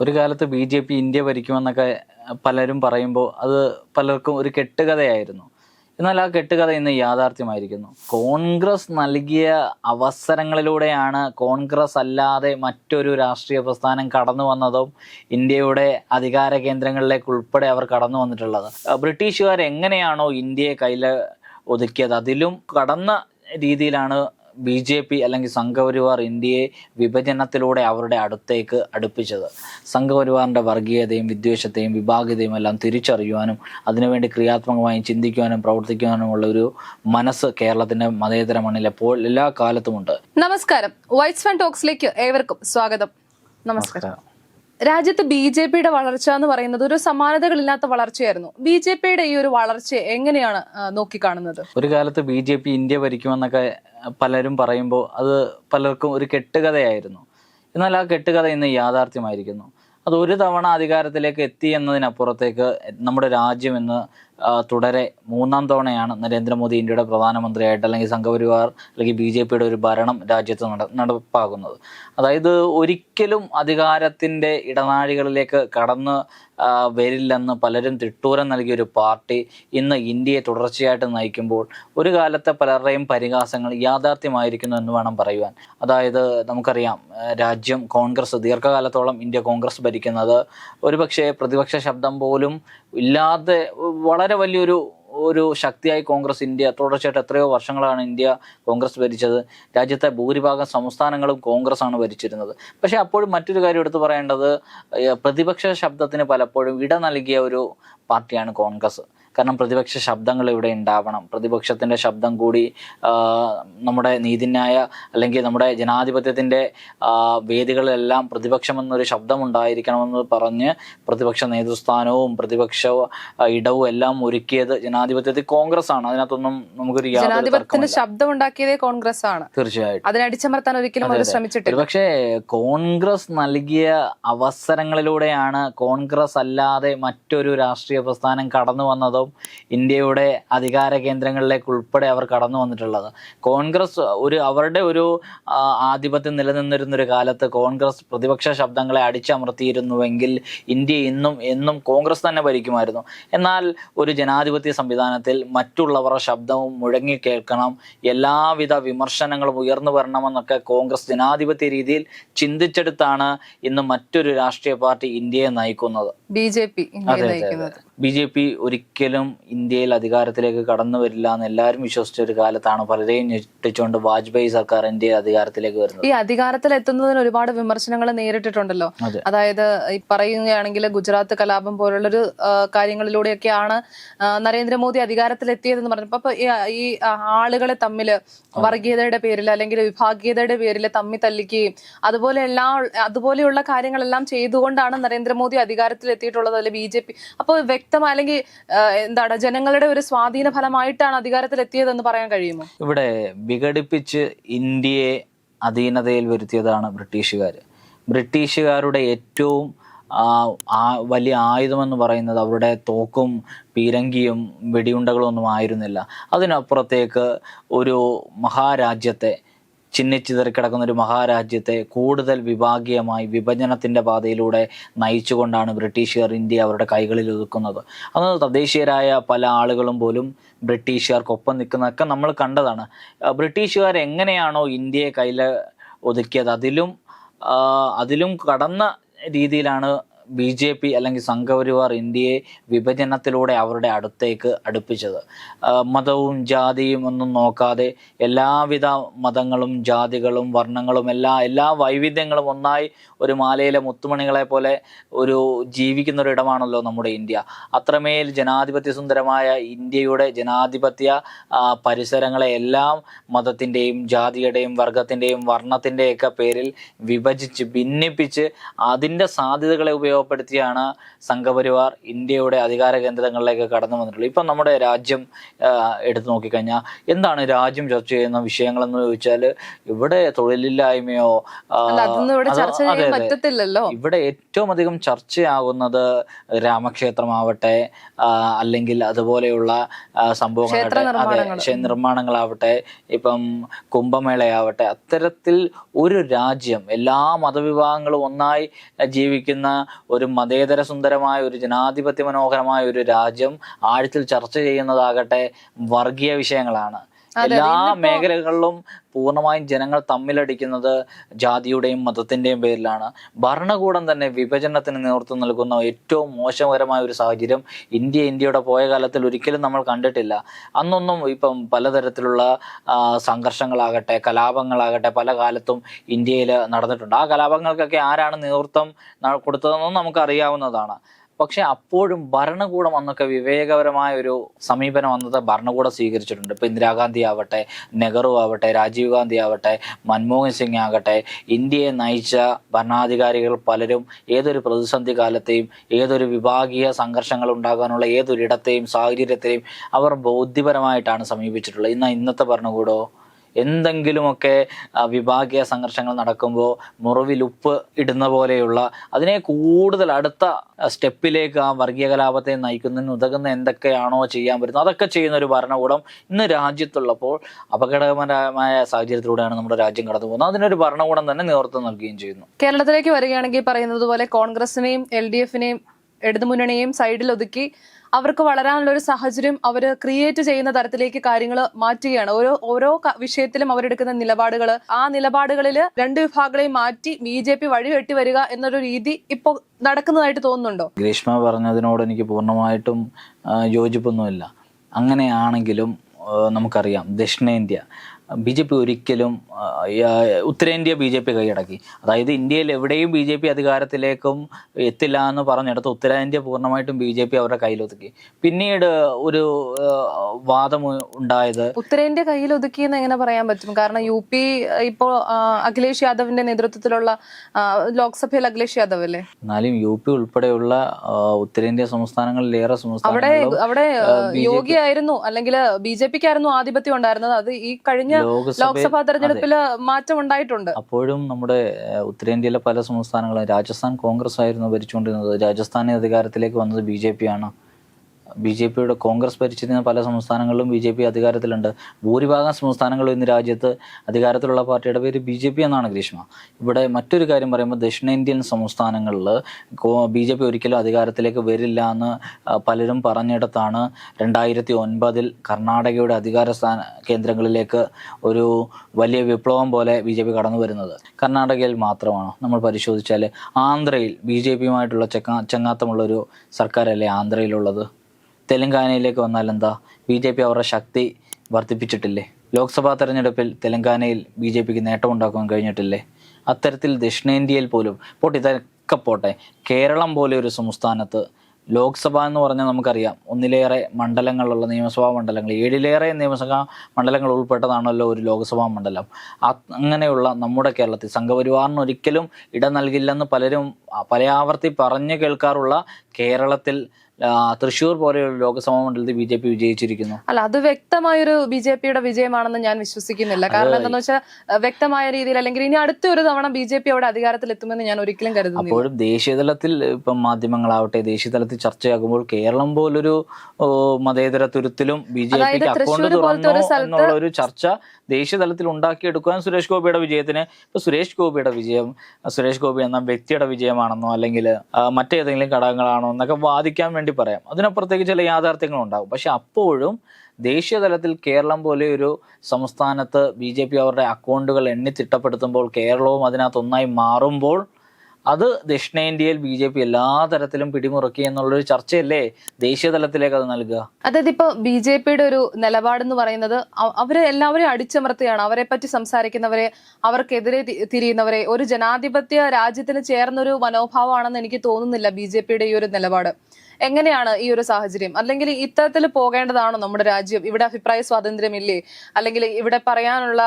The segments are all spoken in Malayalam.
ഒരു കാലത്ത് ബി ജെ പി ഇന്ത്യ ഭരിക്കുമെന്നൊക്കെ പലരും പറയുമ്പോൾ അത് പലർക്കും ഒരു കെട്ടുകഥയായിരുന്നു. എന്നാൽ ആ കെട്ടുകഥ ഇന്ന് യാഥാർത്ഥ്യമായിരിക്കുന്നു. കോൺഗ്രസ് നൽകിയ അവസരങ്ങളിലൂടെയാണ് കോൺഗ്രസ് അല്ലാതെ മറ്റൊരു രാഷ്ട്രീയ പ്രസ്ഥാനം കടന്നു വന്നതും ഇന്ത്യയുടെ അധികാര കേന്ദ്രങ്ങളിലേക്ക് ഉൾപ്പെടെ അവർ കടന്നു വന്നിട്ടുള്ളത്. ബ്രിട്ടീഷുകാർ എങ്ങനെയാണോ ഇന്ത്യയെ കയ്യിൽ ഒതുക്കിയത്? അതിലും കടന്ന രീതിയിലാണ് ബി ജെ പി അല്ലെങ്കിൽ സംഘപരിവാർ ഇന്ത്യയെ വിഭജനത്തിലൂടെ അവരുടെ അടുത്തേക്ക് അടുപ്പിച്ചത്. സംഘപരിവാറിന്റെ വർഗീയതയും വിദ്വേഷത്തെയും വിഭാഗീയതയും എല്ലാം തിരിച്ചറിയുവാനും അതിനുവേണ്ടി ക്രിയാത്മകമായി ചിന്തിക്കുവാനും പ്രവർത്തിക്കുവാനുമുള്ള ഒരു മനസ്സ് കേരളത്തിന്റെ മതേതര മണ്ണിൽ എപ്പോൾ എല്ലാ കാലത്തുമുണ്ട്. നമസ്കാരം. വൈറ്റ്സ് ഫൺ ടോക്സിലേക്ക് ഏവർക്കും സ്വാഗതം. നമസ്കാരം. രാജ്യത്ത് ബി ജെ പിയുടെ വളർച്ച എന്ന് പറയുന്നത് ഒരു സമാനതകളില്ലാത്ത വളർച്ചയായിരുന്നു. ബി ജെ പിയുടെ ഈ ഒരു വളർച്ച എങ്ങനെയാണ് നോക്കിക്കാണുന്നത്? ഒരു കാലത്ത് ബി ജെ പി ഇന്ത്യ ഭരിക്കുമെന്നൊക്കെ പലരും പറയുമ്പോൾ അത് പലർക്കും ഒരു കെട്ടുകഥയായിരുന്നു. എന്നാൽ ആ കെട്ടുകഥ ഇന്ന് യാഥാർത്ഥ്യമായിരിക്കുന്നു. അത് ഒരു തവണ അധികാരത്തിലേക്ക് എത്തി എന്നതിനപ്പുറത്തേക്ക് നമ്മുടെ രാജ്യം ഇന്ന് തുടരെ മൂന്നാം തവണയാണ് നരേന്ദ്രമോദി ഇന്ത്യയുടെ പ്രധാനമന്ത്രിയായിട്ട് അല്ലെങ്കിൽ സംഘപരിവാർ അല്ലെങ്കിൽ ബി ജെ പിയുടെ ഒരു ഭരണം രാജ്യത്ത് നട നടപ്പാക്കുന്നത്. അതായത് ഒരിക്കലും അധികാരത്തിന്റെ ഇടനാഴികളിലേക്ക് കടന്ന് വരില്ലെന്ന് പലരും തിട്ടൂരം നൽകിയൊരു പാർട്ടി ഇന്ന് ഇന്ത്യയെ തുടർച്ചയായിട്ട് നയിക്കുമ്പോൾ ഒരു കാലത്തെ പലരുടെയും പരിഹാസങ്ങൾ യാഥാർത്ഥ്യമായിരിക്കുന്നു എന്ന് വേണം പറയുവാൻ. അതായത് നമുക്കറിയാം രാജ്യം കോൺഗ്രസ് ദീർഘകാലത്തോളം ഇന്ത്യ കോൺഗ്രസ് ഭരിക്കുന്നത് ഒരുപക്ഷെ പ്രതിപക്ഷ ശബ്ദം പോലും ഇല്ലാതെ വളരെ വലിയൊരു ഒരു ശക്തിയായി കോൺഗ്രസ് ഇന്ത്യ തുടർച്ചയായിട്ട് എത്രയോ വർഷങ്ങളാണ് ഇന്ത്യ കോൺഗ്രസ് ഭരിച്ചത്. രാജ്യത്തെ ഭൂരിഭാഗം സംസ്ഥാനങ്ങളും കോൺഗ്രസ് ആണ് ഭരിച്ചിരുന്നത്. പക്ഷേ അപ്പോഴും മറ്റൊരു കാര്യം എടുത്തു പറയേണ്ടത് പ്രതിപക്ഷ ശബ്ദത്തിന് പലപ്പോഴും ഇട നൽകിയ ഒരു പാർട്ടിയാണ് കോൺഗ്രസ്. കാരണം പ്രതിപക്ഷ ശബ്ദങ്ങൾ ഇവിടെ ഉണ്ടാവണം. പ്രതിപക്ഷത്തിന്റെ ശബ്ദം കൂടി നമ്മുടെ നീതിന്യായ അല്ലെങ്കിൽ നമ്മുടെ ജനാധിപത്യത്തിന്റെ വേദികളിലെല്ലാം പ്രതിപക്ഷം എന്നൊരു ശബ്ദം ഉണ്ടായിരിക്കണമെന്ന് പറഞ്ഞ് പ്രതിപക്ഷ നേതൃസ്ഥാനവും പ്രതിപക്ഷ ഇടവും എല്ലാം ഒരുക്കിയത് ജനാധിപത്യത്തിൽ കോൺഗ്രസ് ആണ് അതിനകത്തൊന്നും നമുക്കൊരു യാതൊരു ജനാധിപത്യത്തിന് തർക്കമില്ല ശബ്ദം ഉണ്ടാക്കിയതേ കോൺഗ്രസ് ആണ് തീർച്ചയായിട്ടും. അതിനെ അടിച്ചമർത്താൻ ഒരിക്കലും അവർ ശ്രമിച്ചിട്ടില്ല. പക്ഷേ കോൺഗ്രസ് നൽകിയ അവസരങ്ങളിലൂടെയാണ് കോൺഗ്രസ് അല്ലാതെ മറ്റൊരു രാഷ്ട്രീയ പ്രസ്ഥാനം കടന്നു വന്നതും ഇന്ത്യയുടെ അധികാര കേന്ദ്രങ്ങളിലേക്ക് ഉൾപ്പെടെ അവർ കടന്നു വന്നിട്ടുള്ളത്. കോൺഗ്രസ് ഒരു അവരുടെ ഒരു ആധിപത്യം നിലനിന്നിരുന്നൊരു കാലത്ത് കോൺഗ്രസ് പ്രതിപക്ഷ ശബ്ദങ്ങളെ അടിച്ചമർത്തിയിരുന്നുവെങ്കിൽ ഇന്ത്യ ഇന്നും എന്നും കോൺഗ്രസ് തന്നെ ഭരിക്കുമായിരുന്നു. എന്നാൽ ഒരു ജനാധിപത്യ സംവിധാനത്തിൽ മറ്റുള്ളവരുടെ ശബ്ദവും മുഴങ്ങി കേൾക്കണം എല്ലാവിധ വിമർശനങ്ങളും ഉയർന്നു വരണമെന്നൊക്കെ കോൺഗ്രസ് ജനാധിപത്യ രീതിയിൽ ചിന്തിച്ചെടുത്താണ് ഇന്ന് മറ്റൊരു രാഷ്ട്രീയ പാർട്ടി ഇന്ത്യയെ നയിക്കുന്നത്. ബി ജെ പി ഇന്ത്യയെ അതെ, അതെ, നയിക്കുന്നത്. ബി ജെ പി ഒരിക്കലും ഇന്ത്യയിൽ അധികാരത്തിലേക്ക് കടന്നു വരില്ല എന്ന് എല്ലാവരും വിശ്വസിച്ച ഒരു കാലത്താണ് പലരെയും ഞെട്ടിച്ചുകൊണ്ട് വാജ്പേയി സർക്കാർ ഇന്ത്യയിൽ അധികാരത്തിലേക്ക് വരുന്നത്. ഈ അധികാരത്തിൽ എത്തുന്നതിന് ഒരുപാട് വിമർശനങ്ങൾ നേരിട്ടിട്ടുണ്ടല്ലോ. അതെ. അതായത് ഈ പറയുകയാണെങ്കിൽ ഗുജറാത്ത് കലാപം പോലുള്ളൊരു കാര്യങ്ങളിലൂടെയൊക്കെയാണ് നരേന്ദ്രമോദി അധികാരത്തിൽ എത്തിയതെന്ന് പറഞ്ഞപ്പോൾ അപ്പൊ ഈ ഈ ആളുകളെ തമ്മിൽ വർഗീയതയുടെ പേരിൽ അല്ലെങ്കിൽ വിഭാഗീയതയുടെ പേരിൽ തമ്മി തല്ലിക്കുകയും അതുപോലെ എല്ലാ അതുപോലെയുള്ള കാര്യങ്ങളെല്ലാം ചെയ്തുകൊണ്ടാണ് നരേന്ദ്രമോദി അധികാരത്തിൽ എത്തിയിട്ടുള്ളത് അല്ലെ ബി ജെ പി. അപ്പോൾ വ്യക്തമായ അല്ലെങ്കിൽ എന്താണ് ജനങ്ങളുടെ ഒരു സ്വാധീന ഫലമായിട്ടാണ് അധികാരത്തിൽ എത്തിയതെന്ന് പറയാൻ കഴിയുമോ? ഇവിടെ വിഘടിപ്പിച്ച് ഇന്ത്യയെ അധീനതയിൽ വരുത്തിയതാണ് ബ്രിട്ടീഷുകാർ ബ്രിട്ടീഷുകാരുടെ ഏറ്റവും വലിയ ആയുധമെന്ന് പറയുന്നത് അവരുടെ തോക്കും പീരങ്കിയും വെടിയുണ്ടകളും ഒന്നും ആയിരുന്നില്ല. അതിനപ്പുറത്തേക്ക് ഒരു മഹാരാജ്യത്തെ ചിന്നിച്ചിതറിക്കിടക്കുന്ന ഒരു മഹാരാജ്യത്തെ കൂടുതൽ വിഭാഗീയമായി വിഭജനത്തിന്റെ പാതയിലൂടെ നയിച്ചുകൊണ്ടാണ് ബ്രിട്ടീഷുകാർ ഇന്ത്യ അവരുടെ കൈകളിൽ ഒതുക്കുന്നത്. അന്ന് തദ്ദേശീയരായ പല ആളുകളും പോലും ബ്രിട്ടീഷുകാർക്കൊപ്പം നിൽക്കുന്നതൊക്കെ നമ്മൾ കണ്ടതാണ്. ബ്രിട്ടീഷുകാർ എങ്ങനെയാണോ ഇന്ത്യയെ കയ്യിൽ ഒതുക്കിയത്? അതിലും അതിലും കടന്ന രീതിയിലാണ് ബി ജെ പി അല്ലെങ്കിൽ സംഘപരിവാർ ഇന്ത്യയെ വിഭജനത്തിലൂടെ അവരുടെ അടുത്തേക്ക് അടുപ്പിച്ചത്. മതവും ജാതിയും ഒന്നും നോക്കാതെ എല്ലാവിധ മതങ്ങളും ജാതികളും വർണങ്ങളും എല്ലാ എല്ലാ വൈവിധ്യങ്ങളും ഒന്നായി ഒരു മാലയിലെ മുത്തുമണികളെ പോലെ ഒരു ജീവിക്കുന്ന ഒരു ഇടമാണല്ലോ നമ്മുടെ ഇന്ത്യ. അത്രമേൽ ജനാധിപത്യ സുന്ദരമായ ഇന്ത്യയുടെ ജനാധിപത്യ പരിസരങ്ങളെ എല്ലാം മതത്തിന്റെയും ജാതിയുടെയും വർഗത്തിന്റെയും വർണത്തിന്റെയൊക്കെ പേരിൽ വിഭജിച്ച് ഭിന്നിപ്പിച്ച് അതിന്റെ സാധ്യതകളെ ഉപയോഗിച്ച് ഉപയോഗപ്പെടുത്തിയാണ് സംഘപരിവാർ ഇന്ത്യയുടെ അധികാര കേന്ദ്രങ്ങളിലേക്ക് കടന്നു വന്നിട്ടുള്ളത്. ഇപ്പം നമ്മുടെ രാജ്യം എടുത്തു നോക്കിക്കഴിഞ്ഞാൽ എന്താണ് രാജ്യം ചർച്ച ചെയ്യുന്ന വിഷയങ്ങളെന്ന് ചോദിച്ചാൽ ഇവിടെ തൊഴിലില്ലായ്മയോ ഇവിടെ പറ്റത്തില്ലല്ലോ. ഏറ്റവും അധികം ചർച്ചയാകുന്നത് രാമക്ഷേത്രമാവട്ടെ അല്ലെങ്കിൽ അതുപോലെയുള്ള സംഭവങ്ങളാവട്ടെ നിർമ്മാണങ്ങളാവട്ടെ ഇപ്പം കുംഭമേളയാവട്ടെ അത്തരത്തിൽ ഒരു രാജ്യം എല്ലാ മതവിഭാഗങ്ങളും ഒന്നായി ജീവിക്കുന്ന ഒരു മതേതര സുന്ദരമായ ഒരു ജനാധിപത്യ മനോഹരമായ ഒരു രാജ്യം ആഴത്തിൽ ചർച്ച ചെയ്യുന്നതാകട്ടെ വർഗീയ വിഷയങ്ങളാണ്. എല്ലാ മേഖലകളിലും പൂർണമായും ജനങ്ങൾ തമ്മിലടിക്കുന്നത് ജാതിയുടെയും മതത്തിന്റെയും പേരിലാണ്. ഭരണകൂടം തന്നെ വിഭജനത്തിന് നേതൃത്വം നൽകുന്ന ഏറ്റവും മോശകരമായ ഒരു സാഹചര്യം ഇന്ത്യ ഇന്ത്യയുടെ പോയ കാലത്തിൽ ഒരിക്കലും നമ്മൾ കണ്ടിട്ടില്ല. അന്നൊന്നും ഇപ്പം പലതരത്തിലുള്ള സംഘർഷങ്ങളാകട്ടെ കലാപങ്ങളാകട്ടെ പല കാലത്തും ഇന്ത്യയിൽ നടന്നിട്ടുണ്ട്. ആ കലാപങ്ങൾക്കൊക്കെ ആരാണ് നേതൃത്വം കൊടുത്തതെന്നും നമുക്ക് അറിയാവുന്നതാണ് പക്ഷെ അപ്പോഴും ഭരണകൂടം അന്നൊക്കെ വിവേകപരമായ ഒരു സമീപനം അന്നത്തെ ഭരണകൂടം സ്വീകരിച്ചിട്ടുണ്ട്. ഇപ്പൊ ഇന്ദിരാഗാന്ധി ആവട്ടെ നെഹ്റു ആവട്ടെ രാജീവ് ഗാന്ധി ആവട്ടെ മൻമോഹൻ സിംഗ് ആകട്ടെ ഇന്ത്യയെ നയിച്ച ഭരണാധികാരികൾ പലരും ഏതൊരു പ്രതിസന്ധി കാലത്തെയും ഏതൊരു വിഭാഗീയ സംഘർഷങ്ങൾ ഉണ്ടാകാനുള്ള ഏതൊരിടത്തെയും സാഹചര്യത്തെയും അവർ ബൗദ്ധിപരമായിട്ടാണ് സമീപിച്ചിട്ടുള്ളത്. ഇന്ന് ഇന്നത്തെ ഭരണകൂടമോ? എന്തെങ്കിലുമൊക്കെ വിഭാഗീയ സംഘർഷങ്ങൾ നടക്കുമ്പോൾ മുറിവിൽ ഉപ്പ് ഇടുന്ന പോലെയുള്ള അതിനെ കൂടുതൽ അടുത്ത സ്റ്റെപ്പിലേക്ക് ആ വർഗീയ കലാപത്തെ നയിക്കുന്നതിന് ഉതകുന്ന എന്തൊക്കെയാണോ ചെയ്യാൻ പറ്റുന്നത് അതൊക്കെ ചെയ്യുന്ന ഒരു ഭരണകൂടം ഇന്ന് രാജ്യത്തുള്ളപ്പോൾ അപകടകരമായ സാഹചര്യത്തിലൂടെയാണ് നമ്മുടെ രാജ്യം കടന്നു പോകുന്നത്. അതിനൊരു ഭരണകൂടം തന്നെ നേതൃത്വം നൽകുകയും ചെയ്യുന്നു. കേരളത്തിലേക്ക് വരികയാണെങ്കിൽ പറയുന്നത് പോലെ കോൺഗ്രസിനെയും എൽ ഡി എഫിനെയും ഇടതുമുന്നണിയെയും സൈഡിൽ ഒതുക്കി അവർക്ക് വളരാനുള്ള ഒരു സാഹചര്യം അവർ ക്രിയേറ്റ് ചെയ്യുന്ന തരത്തിലേക്ക് കാര്യങ്ങൾ മാറ്റുകയാണ്. ഓരോ ഓരോ വിഷയത്തിലും അവരെടുക്കുന്ന നിലപാടുകൾ ആ നിലപാടുകളിൽ രണ്ട് വിഭാഗങ്ങളെയും മാറ്റി ബി ജെ പി വഴിവെട്ടി വരിക എന്നൊരു രീതി ഇപ്പോൾ നടക്കുന്നതായിട്ട് തോന്നുന്നുണ്ടോ? ഗ്രീഷ്മ പറഞ്ഞതിനോട് എനിക്ക് പൂർണമായിട്ടും യോജിപ്പൊന്നുമില്ല. അങ്ങനെയാണെങ്കിലും നമുക്കറിയാം ദക്ഷിണേന്ത്യ ബി ജെ പി ഒരിക്കലും ഉത്തരേന്ത്യ ബി ജെ പി കൈയടക്കി. അതായത് ഇന്ത്യയിൽ എവിടെയും ബി ജെ പി അധികാരത്തിലേക്കും എത്തില്ല എന്ന് പറഞ്ഞിടത്ത് ഉത്തരേന്ത്യ പൂർണമായിട്ടും ബി ജെ പി അവരുടെ കയ്യിലൊതുക്കി. പിന്നീട് ഒരു വാദം ഉണ്ടായത് ഉത്തരേന്ത്യ കയ്യിൽ ഒതുക്കിയെന്ന് എങ്ങനെ പറയാൻ പറ്റും? കാരണം യു പി ഇപ്പോൾ അഖിലേഷ് യാദവിന്റെ നേതൃത്വത്തിലുള്ള ലോക്സഭയിൽ അഖിലേഷ് യാദവ് അല്ലേ? എന്നാലും യു പി ഉൾപ്പെടെയുള്ള ഉത്തരേന്ത്യ സംസ്ഥാനങ്ങളിലേറെ അവിടെ സംസ്ഥാനങ്ങളിലും അവിടെ യോഗിയായിരുന്നു അല്ലെങ്കിൽ ബി ജെ പിക്കായിരുന്നു ആധിപത്യം ഉണ്ടായിരുന്നത്. അത് ഈ കഴിഞ്ഞ ലോക്സഭ ലോക്സഭാ തെരഞ്ഞെടുപ്പിൽ മാറ്റം ഉണ്ടായിട്ടുണ്ട്. അപ്പോഴും നമ്മുടെ ഉത്തരേന്ത്യയിലെ പല സംസ്ഥാനങ്ങളും രാജസ്ഥാൻ കോൺഗ്രസ് ആയിരുന്നു ഭരിച്ചുകൊണ്ടിരുന്നത്. രാജസ്ഥാനെ അധികാരത്തിലേക്ക് വന്നത് ബി ജെ പി ആണ്. ബി ജെ പിയുടെ കോൺഗ്രസ് ഭരിച്ചിരുന്ന പല സംസ്ഥാനങ്ങളിലും ബി ജെ പി അധികാരത്തിലുണ്ട്. ഭൂരിഭാഗം സംസ്ഥാനങ്ങളും ഇന്ന് രാജ്യത്ത് അധികാരത്തിലുള്ള പാർട്ടിയുടെ പേര് ബി ജെ പി എന്നാണ് ഗ്രീഷ്മ. ഇവിടെ മറ്റൊരു കാര്യം പറയുമ്പോൾ ദക്ഷിണേന്ത്യൻ സംസ്ഥാനങ്ങളിൽ ബി ജെ പി ഒരിക്കലും അധികാരത്തിലേക്ക് വരില്ല എന്ന് പലരും പറഞ്ഞിടത്താണ് രണ്ടായിരത്തി ഒൻപതിൽ കർണാടകയുടെ അധികാര സ്ഥാന കേന്ദ്രങ്ങളിലേക്ക് ഒരു വലിയ വിപ്ലവം പോലെ ബി ജെ പി കടന്നു വരുന്നത്. കർണാടകയിൽ മാത്രമാണ്. നമ്മൾ പരിശോധിച്ചാൽ ആന്ധ്രയിൽ ബി ജെ പിയുമായിട്ടുള്ള ചെക്കാ ചങ്ങാത്തമുള്ളൊരു സർക്കാരല്ലേ ആന്ധ്രയിലുള്ളത്? തെലങ്കാനയിലേക്ക് വന്നാൽ എന്താ ബി ജെ പി അവരുടെ ശക്തി വർദ്ധിപ്പിച്ചിട്ടില്ലേ? ലോക്സഭാ തെരഞ്ഞെടുപ്പിൽ തെലങ്കാനയിൽ ബി ജെ പിക്ക് നേട്ടമുണ്ടാക്കാൻ കഴിഞ്ഞിട്ടില്ലേ? അത്തരത്തിൽ ദക്ഷിണേന്ത്യയിൽ പോലും പോട്ടെ ഇതൊക്കെ പോട്ടെ കേരളം പോലെ ഒരു സംസ്ഥാനത്ത് ലോക്സഭ എന്ന് പറഞ്ഞാൽ നമുക്കറിയാം ഒന്നിലേറെ മണ്ഡലങ്ങളുള്ള നിയമസഭാ മണ്ഡലങ്ങൾ ഏഴിലേറെ നിയമസഭാ മണ്ഡലങ്ങൾ ഉൾപ്പെട്ടതാണല്ലോ ഒരു ലോക്സഭാ മണ്ഡലം. അങ്ങനെയുള്ള നമ്മുടെ കേരളത്തിൽ സംഘപരിവാറിന് ഒരിക്കലും ഇടം നൽകില്ലെന്ന് പലരും പല പലയാവർത്തി പറഞ്ഞു കേൾക്കാറുള്ള കേരളത്തിൽ ആ, തൃശ്ശൂർ പോലെയുള്ള ലോക്സഭാ മണ്ഡലത്തിൽ ബി ജെ പി വിജയിച്ചിരിക്കുന്നു. അല്ല അത് വ്യക്തമായൊരു ബി ജെ പിയുടെ വിജയമാണെന്ന് ഞാൻ വിശ്വസിക്കുന്നില്ല. കാരണം എന്താണെന്ന് വെച്ചാൽ വ്യക്തമായ രീതിയിൽ അല്ലെങ്കിൽ ഇനി അടുത്ത ഒരു തവണ ബി ജെ പി അവിടെ അധികാരത്തിൽ എത്തുമെന്ന് ഞാൻ ഒരിക്കലും കരുതുന്നു അപ്പോഴും ദേശീയതലത്തിൽ ഇപ്പം മാധ്യമങ്ങളാവട്ടെ ദേശീയതലത്തിൽ ചർച്ചയാകുമ്പോൾ കേരളം പോലൊരു മതേതര തുരുത്തിലും ബി ജെ പിക്ക് അക്കൗണ്ട് ഒരു ചർച്ച ദേശീയ തലത്തിൽ ഉണ്ടാക്കിയെടുക്കാൻ സുരേഷ് ഗോപിയുടെ വിജയത്തിന് ഇപ്പൊ സുരേഷ് ഗോപിയുടെ വിജയം സുരേഷ് ഗോപി എന്ന വ്യക്തിയുടെ വിജയമാണെന്നോ അല്ലെങ്കിൽ മറ്റേതെങ്കിലും ഘടകങ്ങളാണോ എന്നൊക്കെ വാദിക്കാൻ വേണ്ടി പറയാം. അതിനപ്പുറത്തേക്ക് ചില യാഥാർത്ഥ്യങ്ങൾ ഉണ്ടാകും. പക്ഷെ അപ്പോഴും ദേശീയ തലത്തിൽ കേരളം പോലെ ഒരു സംസ്ഥാനത്ത് ബി ജെ പി അവരുടെ അക്കൗണ്ടുകൾ എണ്ണി തിട്ടപ്പെടുത്തുമ്പോൾ കേരളവും അതിനകത്ത് ഒന്നായി മാറുമ്പോൾ അത് ദക്ഷിണേന്ത്യയിൽ ബി ജെ പി എല്ലാ തരത്തിലും പിടിമുറുക്കി എന്നുള്ളൊരു ചർച്ചയല്ലേ ദേശീയ തലത്തിലേക്ക് അത് നൽകുക? അതായത് ഇപ്പൊ ബി ജെ പിയുടെ ഒരു നിലപാടെന്ന് പറയുന്നത് അവരെ എല്ലാവരെയും അടിച്ചമർത്തുകയാണ്. അവരെ പറ്റി സംസാരിക്കുന്നവരെ അവർക്കെതിരെ തിരിയുന്നവരെ. ഒരു ജനാധിപത്യ രാജ്യത്തിന് ചേർന്നൊരു മനോഭാവമാണെന്ന് എനിക്ക് തോന്നുന്നില്ല ബി ജെ പിയുടെ ഈ ഒരു നിലപാട്. എങ്ങനെയാണ് ഈ ഒരു സാഹചര്യം? അല്ലെങ്കിൽ ഇത്തരത്തിൽ പോകേണ്ടതാണോ നമ്മുടെ രാജ്യം? ഇവിടെ അഭിപ്രായ സ്വാതന്ത്ര്യമില്ലേ? അല്ലെങ്കിൽ ഇവിടെ പറയാനുള്ള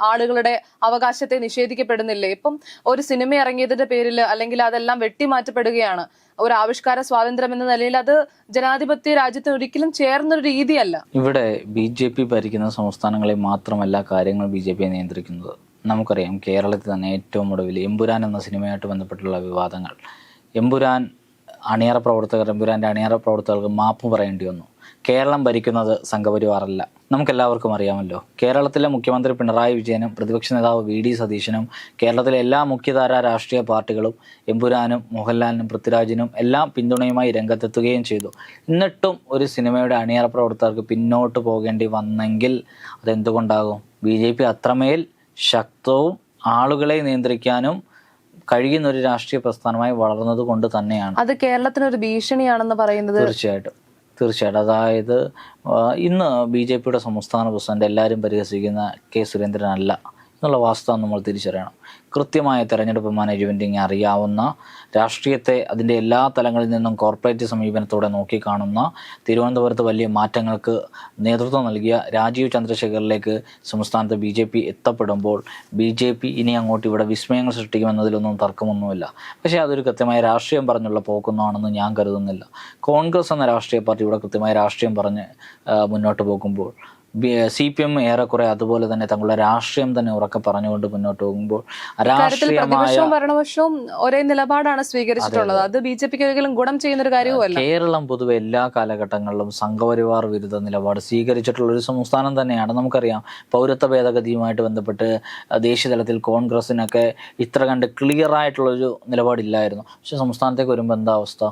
ആളുകളുടെ അവകാശത്തെ നിഷേധിക്കപ്പെടുന്നില്ലേ? ഇപ്പം ഒരു സിനിമ ഇറങ്ങിയതിന്റെ പേരിൽ അല്ലെങ്കിൽ അതെല്ലാം വെട്ടിമാറ്റപ്പെടുകയാണ്. ഒരു ആവിഷ്കാര സ്വാതന്ത്ര്യം എന്ന നിലയിൽ അത് ജനാധിപത്യ രാജ്യത്തിന് ഒരിക്കലും ചേർന്നൊരു രീതിയല്ല. ഇവിടെ ബി ജെ പി ഭരിക്കുന്ന സംസ്ഥാനങ്ങളെ മാത്രമല്ല കാര്യങ്ങൾ ബി ജെ പി നിയന്ത്രിക്കുന്നത്. നമുക്കറിയാം കേരളത്തിൽ തന്നെ ഏറ്റവും ഒടുവിൽ എമ്പുരാൻ എന്ന സിനിമയായിട്ട് ബന്ധപ്പെട്ടുള്ള വിവാദങ്ങൾ. എമ്പുരാൻ അണിയറ പ്രവർത്തകർ എമ്പുരാന്റെ അണിയറ പ്രവർത്തകർക്ക് മാപ്പ് പറയേണ്ടി വന്നു. കേരളം ഭരിക്കുന്നത് സംഘപരിവാറല്ല. നമുക്കെല്ലാവർക്കും അറിയാമല്ലോ. കേരളത്തിലെ മുഖ്യമന്ത്രി പിണറായി വിജയനും പ്രതിപക്ഷ നേതാവ് വി ഡി സതീശനും കേരളത്തിലെ എല്ലാ മുഖ്യധാരാ രാഷ്ട്രീയ പാർട്ടികളും എമ്പുരാനും മോഹൻലാലിനും പൃഥ്വിരാജിനും എല്ലാം പിന്തുണയുമായി രംഗത്തെത്തുകയും ചെയ്തു. എന്നിട്ടും ഒരു സിനിമയുടെ അണിയറ പ്രവർത്തകർക്ക് പിന്നോട്ട് പോകേണ്ടി വന്നെങ്കിൽ അതെന്തുകൊണ്ടാകും? ബി ജെ പി അത്രമേൽ ശക്തവും ആളുകളെ നിയന്ത്രിക്കാനും കഴിയുന്ന ഒരു രാഷ്ട്രീയ പ്രസ്ഥാനമായി വളർന്നത് കൊണ്ട് തന്നെയാണ്. അത് കേരളത്തിന് ഒരു ഭീഷണിയാണെന്ന് പറയുന്നത് തീർച്ചയായിട്ടും. തീർച്ചയായിട്ടും. അതായത് ഇന്ന് ബി ജെ പിയുടെ സംസ്ഥാന പ്രസിഡന്റ് എല്ലാവരും പരിഹസിക്കുന്ന കെ സുരേന്ദ്രൻ അല്ല എന്നുള്ള വാസ്തവം നമ്മൾ തിരിച്ചറിയണം. കൃത്യമായ തെരഞ്ഞെടുപ്പ് മാനേജ്മെന്റിങ് അറിയാവുന്ന രാഷ്ട്രീയത്തെ അതിന്റെ എല്ലാ തലങ്ങളിൽ നിന്നും കോർപ്പറേറ്റ് സമീപനത്തോടെ നോക്കിക്കാണുന്ന തിരുവനന്തപുരത്ത് വലിയ മാറ്റങ്ങൾക്ക് നേതൃത്വം നൽകിയ രാജീവ് ചന്ദ്രശേഖറിലേക്ക് സംസ്ഥാനത്ത് ബി ജെ പി എത്തപ്പെടുമ്പോൾ ബി ജെ പി ഇനി അങ്ങോട്ട് ഇവിടെ വിസ്മയങ്ങൾ സൃഷ്ടിക്കുമെന്നതിലൊന്നും തർക്കമൊന്നുമില്ല. പക്ഷേ അതൊരു കൃത്യമായ രാഷ്ട്രീയം പറഞ്ഞുള്ള പോക്കൊന്നുമാണെന്ന് ഞാൻ കരുതുന്നില്ല. കോൺഗ്രസ് എന്ന രാഷ്ട്രീയ പാർട്ടി ഇവിടെ കൃത്യമായ രാഷ്ട്രീയം പറഞ്ഞ് മുന്നോട്ട് പോകുമ്പോൾ സി പി എം ഏറെക്കുറെ അതുപോലെ തന്നെ തങ്ങളുടെ രാഷ്ട്രീയം തന്നെ ഉറക്കെ പറഞ്ഞുകൊണ്ട് മുന്നോട്ട് പോകുമ്പോൾ രാഷ്ട്രീയമായ ഭരണപക്ഷവും ഒരേ നിലപാടാണ് സ്വീകരിച്ചിട്ടുള്ളത്. അത് ബി ജെ പിക്ക് ഒരിക്കലും ഗുണം ചെയ്യുന്ന ഒരു കാര്യവുമല്ല. കേരളം പൊതുവെ എല്ലാ കാലഘട്ടങ്ങളിലും സംഘപരിവാർ വിരുദ്ധ നിലപാട് സ്വീകരിച്ചിട്ടുള്ള ഒരു സംസ്ഥാനം തന്നെയാണ്. നമുക്കറിയാം പൗരത്വ ഭേദഗതിയുമായിട്ട് ബന്ധപ്പെട്ട് ദേശീയതലത്തിൽ ദേശീയ തലത്തിൽ കോൺഗ്രസിനൊക്കെ ഇത്ര കണ്ട് ക്ലിയർ ആയിട്ടുള്ള ഒരു നിലപാടില്ലായിരുന്നു. പക്ഷെ സംസ്ഥാനത്തേക്ക് വരുമ്പോൾ എന്താ അവസ്ഥ?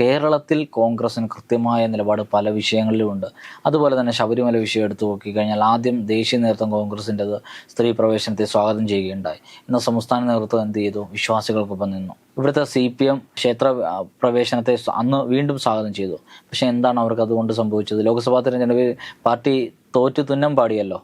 കേരളത്തിൽ കോൺഗ്രസിന് കൃത്യമായ നിലപാട് പല വിഷയങ്ങളിലും ഉണ്ട് അതുപോലെ തന്നെ ശബരിമല വിഷയം എടുത്തു നോക്കിക്കഴിഞ്ഞാൽ ആദ്യം ദേശീയ നേതൃത്വം കോൺഗ്രസിന്റെത് സ്ത്രീ പ്രവേശനത്തെ സ്വാഗതം ചെയ്യുകയുണ്ടായി. എന്നാൽ സംസ്ഥാന നേതൃത്വം എന്ത് ചെയ്തു? വിശ്വാസികൾക്കൊപ്പം നിന്നു. ഇവിടുത്തെ സി പി എം ക്ഷേത്ര പ്രവേശനത്തെ അന്ന് വീണ്ടും സ്വാഗതം ചെയ്തു. പക്ഷേ എന്താണ് അവർക്ക് അതുകൊണ്ട് സംഭവിച്ചത്? ലോക്സഭാ തെരഞ്ഞെടുപ്പിൽ പാർട്ടി തോറ്റു തുന്നം പാടിയല്ലോ.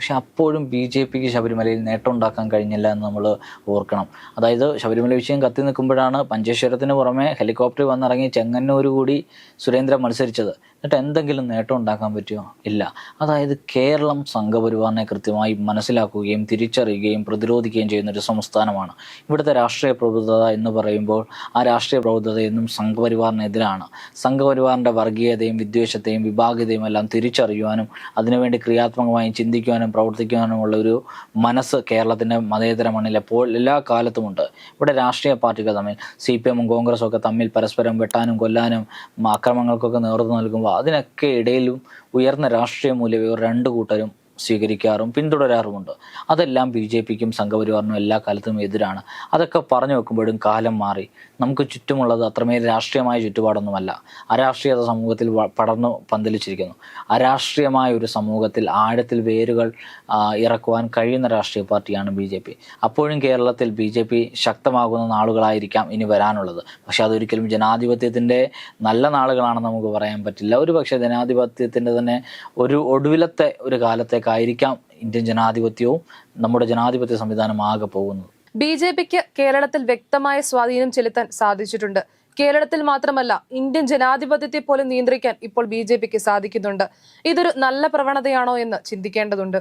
പക്ഷെ അപ്പോഴും ബി ജെ പിക്ക് ശബരിമലയിൽ നേട്ടം ഉണ്ടാക്കാൻ കഴിഞ്ഞില്ല എന്ന് നമ്മൾ ഓർക്കണം. അതായത് ശബരിമല വിഷയം കത്തി നിൽക്കുമ്പോഴാണ് പഞ്ചേശ്വരത്തിന് പുറമെ ഹെലികോപ്റ്റർ വന്നിറങ്ങി ചെങ്ങന്നൂർ കൂടി സുരേന്ദ്രൻ മത്സരിച്ചത്. എന്നിട്ട് എന്തെങ്കിലും നേട്ടം ഉണ്ടാക്കാൻ പറ്റുമോ? ഇല്ല. അതായത് കേരളം സംഘപരിവാറിനെ കൃത്യമായി മനസ്സിലാക്കുകയും തിരിച്ചറിയുകയും പ്രതിരോധിക്കുകയും ചെയ്യുന്ന ഒരു സംസ്ഥാനമാണ്. ഇവിടുത്തെ രാഷ്ട്രീയ പ്രബുദ്ധത എന്ന് പറയുമ്പോൾ ആ രാഷ്ട്രീയ പ്രബുദ്ധത എന്നും സംഘപരിവാറിനെതിരാണ്. സംഘപരിവാറിന്റെ വർഗീയതയും വിദ്വേഷത്തെയും വിഭാഗീയതയും എല്ലാം തിരിച്ചറിയുവാനും അതിനുവേണ്ടി ക്രിയാത്മകമായി ചിന്തിക്കുവാനും പ്രവർത്തിക്കുവാനുമുള്ള ഒരു മനസ്സ് കേരളത്തിന്റെ മതേതര മണ്ണിൽ എപ്പോൾ എല്ലാ കാലത്തുമുണ്ട് ഇവിടെ രാഷ്ട്രീയ പാർട്ടികൾ തമ്മിൽ സി പി എമ്മും കോൺഗ്രസും ഒക്കെ തമ്മിൽ പരസ്പരം വെട്ടാനും കൊല്ലാനും അക്രമങ്ങൾക്കൊക്കെ നേതൃത്വം നൽകുമ്പോൾ അതിനൊക്കെ ഇടയിലും ഉയർന്ന രാഷ്ട്രീയ മൂല്യം രണ്ട് കൂട്ടരും സ്വീകരിക്കാറും പിന്തുടരാറുമുണ്ട്. അതെല്ലാം ബി ജെ പിക്കും സംഘപരിവാറിനും എല്ലാ കാലത്തും എതിരാണ്. അതൊക്കെ പറഞ്ഞു വെക്കുമ്പോഴും കാലം മാറി. നമുക്ക് ചുറ്റുമുള്ളത് അത്രമേൽ രാഷ്ട്രീയമായ ചുറ്റുപാടൊന്നുമല്ല. അരാഷ്ട്രീയത സമൂഹത്തിൽ പടർന്നു പന്തലിച്ചിരിക്കുന്നു. അരാഷ്ട്രീയമായ ഒരു സമൂഹത്തിൽ ആഴത്തിൽ വേരുകൾ ഇറക്കുവാൻ കഴിയുന്ന രാഷ്ട്രീയ പാർട്ടിയാണ് ബി ജെ പി. അപ്പോഴും കേരളത്തിൽ ബി ജെ പി ശക്തമാകുന്ന നാളുകളായിരിക്കാം ഇനി വരാനുള്ളത്. പക്ഷെ അതൊരിക്കലും ജനാധിപത്യത്തിന്റെ നല്ല നാളുകളാണെന്ന് നമുക്ക് പറയാൻ പറ്റില്ല. ഒരു പക്ഷേ ജനാധിപത്യത്തിന്റെ തന്നെ ഒരു ഒടുവിലത്തെ ഒരു കാലത്തേക്കായിരിക്കാം ഇന്ത്യൻ ജനാധിപത്യവും നമ്മുടെ ജനാധിപത്യ സംവിധാനം ആകെ പോകുന്നത്. ബി ജെ പിക്ക് കേരളത്തിൽ വ്യക്തമായ സ്വാധീനം ചെലുത്താൻ സാധിച്ചിട്ടുണ്ട്. കേരളത്തിൽ മാത്രമല്ല ഇന്ത്യൻ ജനാധിപത്യത്തെ പോലും നിയന്ത്രിക്കാൻ ഇപ്പോൾ ബി സാധിക്കുന്നുണ്ട്. ഇതൊരു നല്ല പ്രവണതയാണോ എന്ന് ചിന്തിക്കേണ്ടതുണ്ട്.